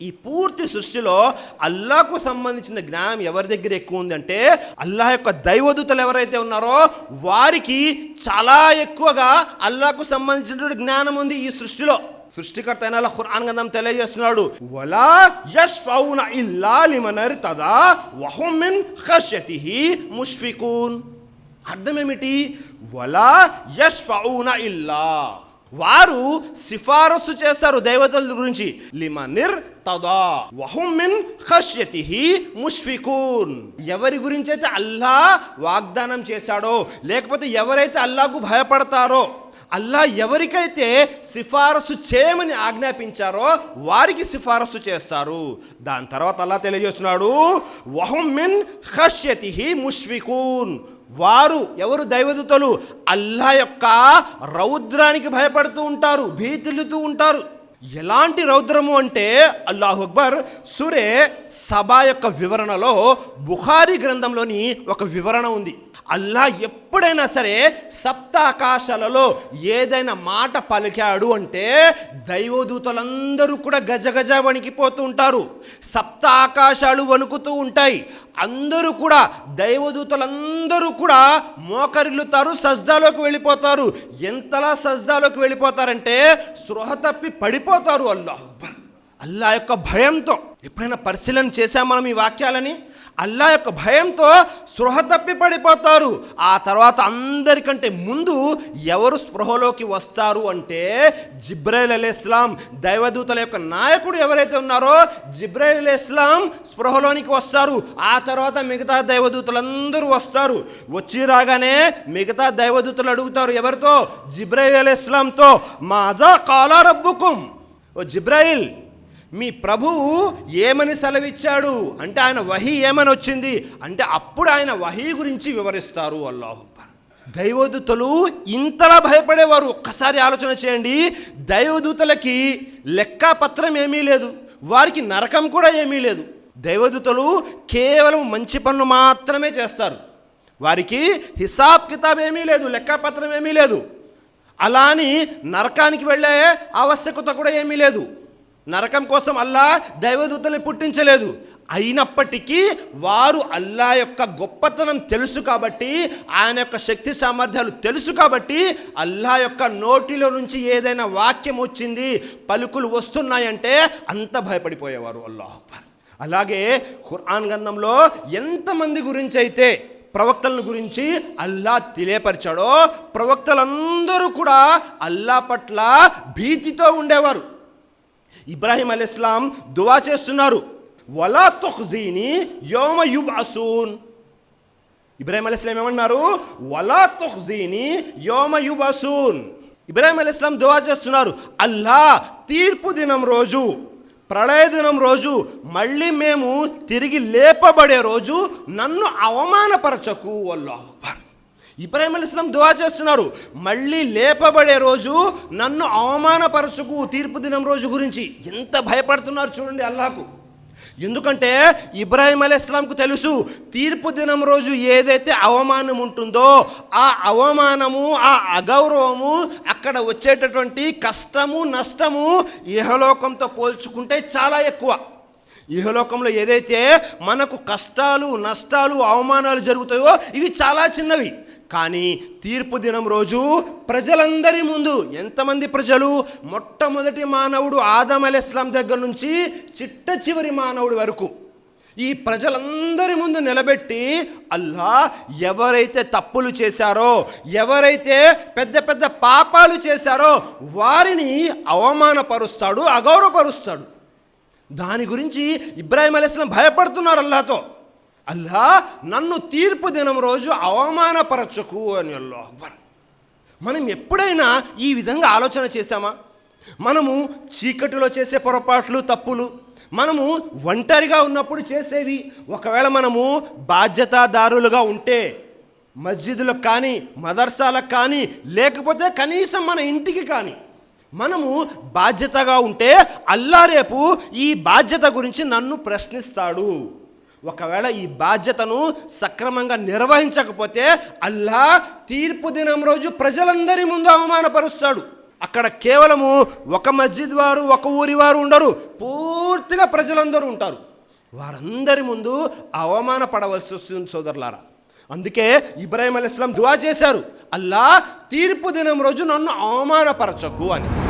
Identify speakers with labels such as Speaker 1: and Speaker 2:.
Speaker 1: ఈ పూర్తి సృష్టిలో అల్లాకు సంబంధించిన జ్ఞానం ఎవరి దగ్గర ఎక్కువ ఉందంటే అల్లాహ్ యొక్క దైవదూతలు ఎవరైతే ఉన్నారో వారికి చాలా ఎక్కువగా అల్లాకు సంబంధించినటువంటి జ్ఞానం ఉంది ఈ సృష్టిలో. సృష్టికర్త అయిన ఖురాన్ గంధం తెలియజేస్తున్నాడు. వలా యష్ఫౌన ఇల్లా లిమనర్ తదా వహుం మిన్ ఖష్యతిహి ముష్ఫికూన్. అర్థం ఏమిటి? వలా యష్ఫౌన ఇల్లా వారు సిఫారసు చేస్తారు దైవతల గురించి. లిమనిర్ తదా వహుమిన్ ఖష్యతిహి ముష్ఫికూన్. ఎవరి గురించి అయితే అల్లా వాగ్దానం చేశాడో లేకపోతే ఎవరైతే అల్లాకు భయపడతారో అల్లా ఎవరికైతే సిఫారసు చేయమని ఆజ్ఞాపించారో వారికి సిఫారసు చేస్తారు. దాని తర్వాత అల్లా తెలియజేస్తున్నాడు వహుమిన్ ఖష్యతిహి ముష్ఫికూన్. వారు ఎవరు దైవదూతలు? అల్లా యొక్క రౌద్రానికి భయపడుతూ ఉంటారు భీతిల్లుతూ ఉంటారు. ఎలాంటి రౌద్రము అంటే అల్లాహ్ అక్బర్ సురే సభ యొక్క వివరణలో బుఖారీ గ్రంథంలోని ఒక వివరణ ఉంది. అల్లా ఎప్పుడైనా సరే సప్త ఆకాశాలలో ఏదైనా మాట పలికాడు అంటే దైవదూతలందరూ కూడా గజగజ వణికిపోతూ ఉంటారు. సప్త ఆకాశాలు వణుకుతూ ఉంటాయి. అందరూ కూడా దైవదూతలందరూ కూడా మోకరిల్లుతారు సజ్దాలోకి వెళ్ళిపోతారు. ఎంతలా సజ్దాలోకి వెళ్ళిపోతారంటే స్పృహ తప్పి పడిపోతారు అల్లాహ్ అల్లా యొక్క భయంతో. ఎప్పుడైనా పరిశీలన చేశాం మనం ఈ వాక్యాలని? అల్లా యొక్క భయంతో స్పృహ తప్పి పడిపోతారు. ఆ తర్వాత అందరికంటే ముందు ఎవరు స్పృహలోకి వస్తారు అంటే జిబ్రైల్ అలీ ఇస్లాం దైవదూతల యొక్క నాయకుడు ఎవరైతే ఉన్నారో జిబ్రైల్ అలీ ఇస్లాం స్పృహలోనికి వస్తారు. ఆ తర్వాత మిగతా దైవదూతలందరూ వస్తారు. వచ్చి రాగానే మిగతా దైవదూతలు అడుగుతారు ఎవరితో? జిబ్రైల్ అలీ ఇస్లాంతో మాజా కాలా రబ్బుకుం. ఓ జిబ్రాయిల్ మీ ప్రభువు ఏమని సెలవిచ్చాడు? అంటే ఆయన వహి ఏమని వచ్చింది? అంటే అప్పుడు ఆయన వహి గురించి వివరిస్తారు అల్లాహు దైవదూతలు ఇంతలా భయపడేవారు. ఒక్కసారి ఆలోచన చేయండి. దైవదూతలకి లెక్కపత్రం ఏమీ లేదు. వారికి నరకం కూడా ఏమీ లేదు. దైవదూతలు కేవలం మంచి పనులు మాత్రమే చేస్తారు. వారికి హిసాబ్ కితాబ్ ఏమీ లేదు లెక్కపత్రం ఏమీ లేదు. అలా అని నరకానికి వెళ్ళే ఆవశ్యకత కూడా ఏమీ లేదు. నరకం కోసం అల్లా దైవదూతల్ని పుట్టించలేదు. అయినప్పటికీ వారు అల్లా యొక్క గొప్పతనం తెలుసు కాబట్టి ఆయన యొక్క శక్తి సామర్థ్యాలు తెలుసు కాబట్టి అల్లా యొక్క నోటిలో నుంచి ఏదైనా వాక్యం వచ్చింది పలుకులు వస్తున్నాయంటే అంత భయపడిపోయేవారు. అల్లాహ్ అక్బర్. అలాగే ఖురాన్ గంధంలో ఎంతమంది గురించి అయితే ప్రవక్తలను గురించి అల్లా తెలియపరిచాడో ప్రవక్తలందరూ కూడా అల్లా పట్ల భీతితో ఉండేవారు. ఇబ్రాహీం అలీ ఇస్లాం దువా చేస్తున్నారు. వలా తుఖ్జీని యోమ యుబ్ అసూన్ ఇబ్రాహీం అలీ ఇస్లాం ఏమన్నారు వలా తుఖ్జీని యోమ యుబ్ అసూన్ ఇబ్రాహీం అలీ ఇస్లాం దువా చేస్తున్నారు. అల్లా తీర్పు దినం రోజు ప్రళయ దినం రోజు మళ్ళీ మేము తిరిగి లేపబడే రోజు నన్ను అవమానపరచకు అల్లాహ్ ఇబ్రాహిం అలీ దువా చేస్తున్నారు మళ్ళీ లేపబడే రోజు నన్ను అవమానపరచుకు తీర్పు దినం రోజు గురించి ఎంత భయపడుతున్నారు చూడండి అల్లాకు ఎందుకంటే ఇబ్రాహిం అలీస్లాంకు తెలుసు తీర్పు దినం రోజు ఏదైతే అవమానం ఉంటుందో ఆ అవమానము ఆ అగౌరవము అక్కడ వచ్చేటటువంటి కష్టము నష్టము ఇహలోకంతో పోల్చుకుంటే చాలా ఎక్కువ. ఇహలోకంలో ఏదైతే మనకు కష్టాలు నష్టాలు అవమానాలు జరుగుతాయో ఇవి చాలా చిన్నవి. కానీ తీర్పు దినం రోజు ప్రజలందరి ముందు ఎంతమంది ప్రజలు? మొట్టమొదటి మానవుడు ఆదం అలెస్లాం దగ్గర నుంచి చిట్ట చివరి మానవుడి వరకు. ఈ ప్రజలందరి ముందు నిలబెట్టి అల్లా ఎవరైతే తప్పులు చేశారో ఎవరైతే పెద్ద పెద్ద పాపాలు చేశారో వారిని అవమానపరుస్తాడు అగౌరవపరుస్తాడు. దాని గురించి ఇబ్రాహీం అలీస్లాం భయపడుతున్నారు అల్లాతో. అల్లా నన్ను తీర్పు దినం రోజు అవమానపరచకు అని అల్లా అక్బర్. మనం ఎప్పుడైనా ఈ విధంగా ఆలోచన చేశామా? మనము చీకటిలో చేసే పొరపాట్లు తప్పులు మనము ఒంటరిగా ఉన్నప్పుడు చేసేవి. ఒకవేళ మనము బాధ్యతాదారులుగా ఉంటే మస్జిదులకు కానీ మదర్సాలకు కానీ లేకపోతే కనీసం మన ఇంటికి కానీ మనము బాధ్యతగా ఉంటే అల్లా రేపు ఈ బాధ్యత గురించి నన్ను ప్రశ్నిస్తాడు. ఒకవేళ ఈ బాధ్యతను సక్రమంగా నిర్వహించకపోతే అల్లా తీర్పు దినం రోజు ప్రజలందరి ముందు అవమానపరుస్తాడు. అక్కడ కేవలము ఒక మస్జిద్ వారు ఒక ఊరి వారు ఉండరు. పూర్తిగా ప్రజలందరూ ఉంటారు. వారందరి ముందు అవమానపడవలసి వస్తుంది సోదరులారా. అందుకే ఇబ్రాహీం అలీ ఇస్లాం దువా చేశారు. అల్లా తీర్పు దినం రోజు నన్ను అవమానపరచకు అని.